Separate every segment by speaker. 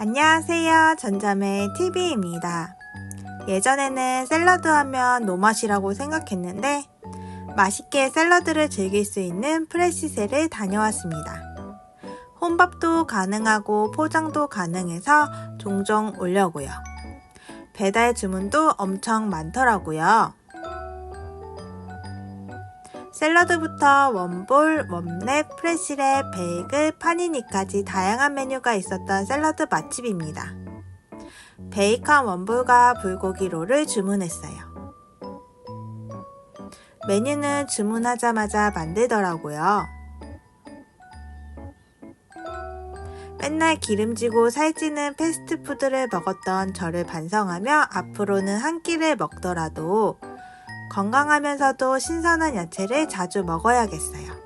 Speaker 1: 안녕하세요. 전자매 TV입니다. 예전에는 샐러드 하면 노맛이라고 생각했는데 맛있게 샐러드를 즐길 수 있는 프레시셀을 다녀왔습니다. 혼밥도 가능하고 포장도 가능해서 종종 오려고요. 배달 주문도 엄청 많더라고요. 샐러드부터 원볼, 웜랩, 프레시랩, 베이글, 파니니까지 다양한 메뉴가 있었던 샐러드 맛집입니다. 베이컨 원볼과 불고기 롤을 주문했어요. 메뉴는 주문하자마자 만들더라고요. 맨날 기름지고 살찌는 패스트푸드를 먹었던 저를 반성하며 앞으로는 한 끼를 먹더라도 건강하면서도 신선한 야채를 자주 먹어야겠어요.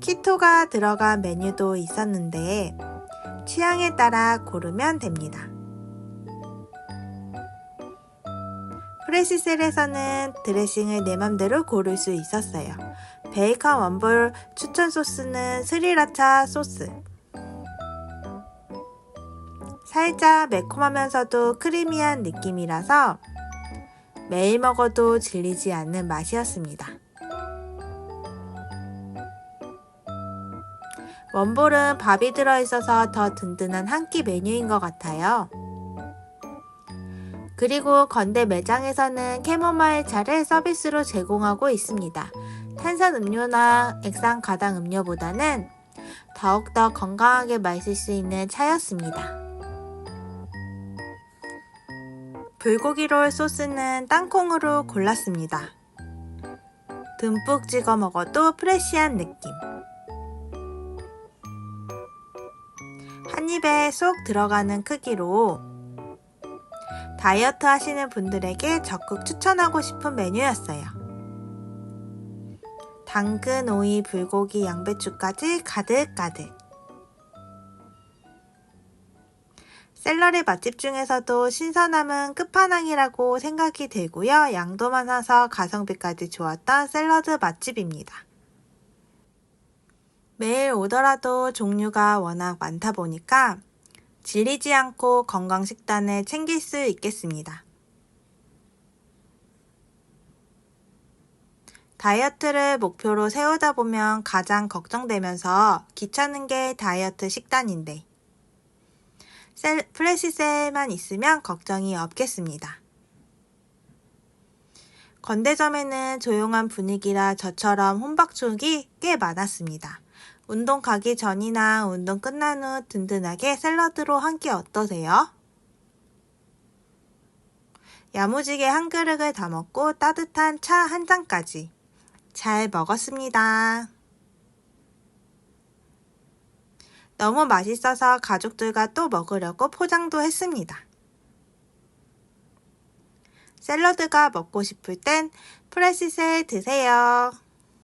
Speaker 1: 키토가 들어간 메뉴도 있었는데 취향에 따라 고르면 됩니다. 프레시셀에서는 드레싱을 내 맘대로 고를 수 있었어요. 베이컨 원볼 추천 소스는 스리라차 소스. 살짝 매콤하면서도 크리미한 느낌이라서 매일 먹어도 질리지 않는 맛이었습니다. 원볼은 밥이 들어있어서 더 든든한 한 끼 메뉴인 것 같아요. 그리고 건대 매장에서는 캐모마일 차를 서비스로 제공하고 있습니다. 탄산 음료나 액상 가당 음료보다는 더욱더 건강하게 마실 수 있는 차였습니다. 불고기 롤 소스는 땅콩으로 골랐습니다. 듬뿍 찍어 먹어도 프레시한 느낌. 한 입에 쏙 들어가는 크기로 다이어트 하시는 분들에게 적극 추천하고 싶은 메뉴였어요. 당근, 오이, 불고기, 양배추까지 가득가득. 샐러리 맛집 중에서도 신선함은 끝판왕이라고 생각이 들고요. 양도 많아서 가성비까지 좋았던 샐러드 맛집입니다. 매일 오더라도 종류가 워낙 많다 보니까 질리지 않고 건강 식단을 챙길 수 있겠습니다. 다이어트를 목표로 세우다 보면 가장 걱정되면서 귀찮은 게 다이어트 식단인데 셀, 플래시셀만 있으면 걱정이 없겠습니다. 건대점에는 조용한 분위기라 저처럼 혼박족이 꽤 많았습니다. 운동 가기 전이나 운동 끝난 후 든든하게 샐러드로 한 끼 어떠세요? 야무지게 한 그릇을 다 먹고 따뜻한 차 한 잔까지 잘 먹었습니다. 너무 맛있어서 가족들과 또 먹으려고 포장도 했습니다. 샐러드가 먹고 싶을 땐 프레시셀 드세요.